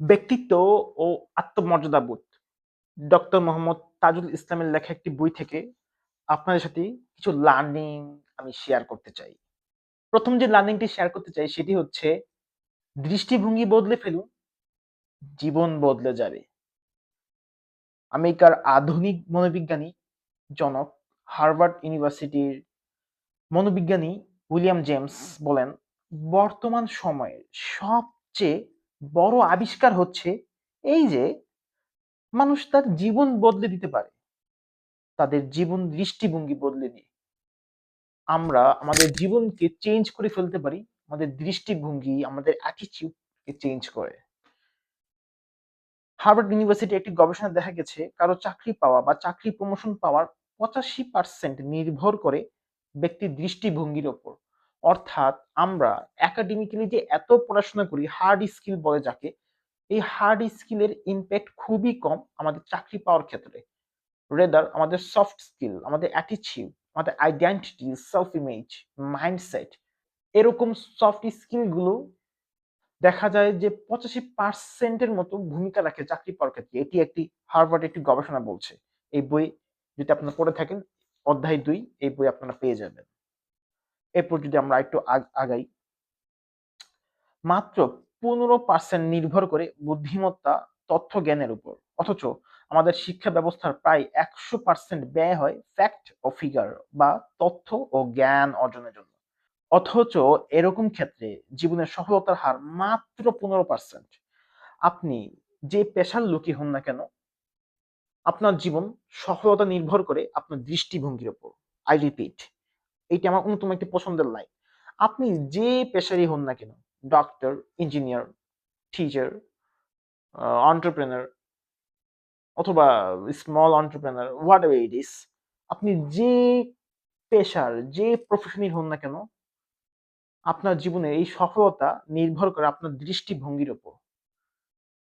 ব্যক্তিত্ব ও আত্মমর্যাদাবোধ ডক্টর মোহাম্মদ তাজুল ইসলামের লেখা একটি বই থেকে আপনাদের সাথে কিছু লার্নিং আমি শেয়ার করতে চাই। প্রথম যে লার্নিংটি শেয়ার করতে চাই সেটি হচ্ছে, দৃষ্টিভঙ্গি বদলে ফেলুন, জীবন বদলে যাবে। আমেরিকার আধুনিক মনোবিজ্ঞানী জনক, হার্ভার্ড ইউনিভার্সিটির মনোবিজ্ঞানী উইলিয়াম জেমস বলেন, বর্তমান সময়ের সবচেয়ে বড় আবিষ্কার হচ্ছে এই যে মানুষ তার জীবন বদলে দিতে পারে। তাদের জীবন দৃষ্টিভঙ্গি বদলে দিয়ে। আমরা আমাদের জীবনকে চেঞ্জ করে ফেলতে পারি, আমাদের দৃষ্টিভঙ্গি, আমাদের অ্যাটিটিউডকে চেঞ্জ করে। হার্ভার্ড ইউনিভার্সিটি একটি গবেষণা দেখা গেছে, কারও চাকরি পাওয়া বা চাকরি প্রমোশন পাওয়ার পঁচাশি পার্সেন্ট নির্ভর করে ব্যক্তির দৃষ্টিভঙ্গির ওপর। অর্থাৎ আমরা একাডেমিক্যালি যে এত পড়াশোনা করি হার্ড স্কিল বলে যাকে, এই হার্ড স্কিলের ইম্প্যাক্ট খুবই কম আমাদের চাকরি পাওয়ার ক্ষেত্রে। রেদার আমাদের সফট স্কিল আমাদের অ্যাটিচিউড আমাদের আইডেন্টিটি সেলফ ইমেজ মাইন্ডসেট এরকম সফট স্কিলগুলো দেখা যায় যে পঁচাশি পার্সেন্টের মতো ভূমিকা রাখে চাকরি পাওয়ার ক্ষেত্রে। এটি একটি হার্ভার্ড একটি গবেষণা বলছে। এই বই যদি আপনারা পড়ে থাকেন, অধ্যায় দুই, এই বই আপনারা পেয়ে যাবেন। এরপর যদি আমরা একটু আগাই, মাত্র পনেরো পার্সেন্ট নির্ভর করে বুদ্ধিমত্তা তথ্য জ্ঞানের উপর। অথচ আমাদের শিক্ষা ব্যবস্থার প্রায় একশো পার্সেন্ট ব্যয় হয় ফ্যাক্ট ও ফিগার বা তথ্য ও জ্ঞান অর্জনের জন্য। অথচ এরকম ক্ষেত্রে জীবনের সফলতার হার মাত্র পনেরো পার্সেন্ট আপনি যে পেশার লোকই হন না কেন, আপনার জীবন সফলতা নির্ভর করে আপনার দৃষ্টিভঙ্গির উপর। আই রিপিট এইটা আমার অন্যতম একটি পছন্দের লাইন আপনি যে পেশারই হন না কেন ডক্টর ইঞ্জিনিয়ার টিচার অন্টারপ্রেনার অথবা small entrepreneur whatever it is আপনি যে পেশার, যে প্রফেশনই হন না কেন, আপনার জীবনে এই সফলতা নির্ভর করে আপনার দৃষ্টিভঙ্গির ওপর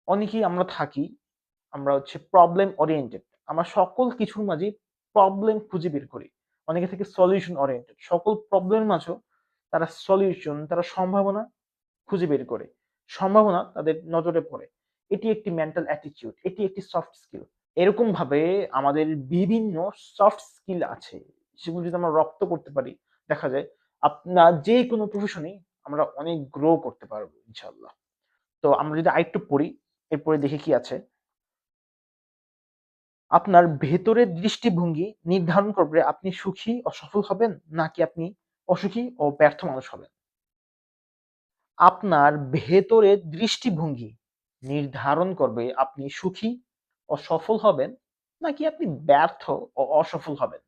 অনেকেই আমরা থাকি, আমরা হচ্ছে প্রবলেম ওরিয়েন্টেড আমরা সকল কিছুর মাঝে প্রবলেম খুঁজে বের করি। অনেকে থেকে সলিউশন ওরিয়েন্টেড সকল প্রবলেমের মাঝেও তারা সলিউশন তারা সম্ভাবনা খুঁজে বের করে। সম্ভাবনা তাদের নজরে পড়ে। এটি একটি মেন্টাল অ্যাটিটিউড এটি একটি সফট স্কিল এরকম ভাবে আমাদের বিভিন্ন সফট স্কিল আছে। সেগুলো যদি আমরা রপ্ত করতে পারি, দেখা যায় আপনার যে কোনো প্রফেশনে আমরা অনেক গ্রো করতে পারব ইনশাল্লাহ তো আমরা যদি আরেকটু পড়ি, এরপরে দেখি কি আছে। আপনার ভেতরের দৃষ্টিভঙ্গি নির্ধারণ করবে আপনি সুখী ও সফল হবেন নাকি আপনি অসুখী ও ব্যর্থ মানুষ হবেন। আপনার ভেতরের দৃষ্টিভঙ্গি নির্ধারণ করবে আপনি সুখী ও সফল হবেন নাকি আপনি ব্যর্থ ও অসফল হবেন।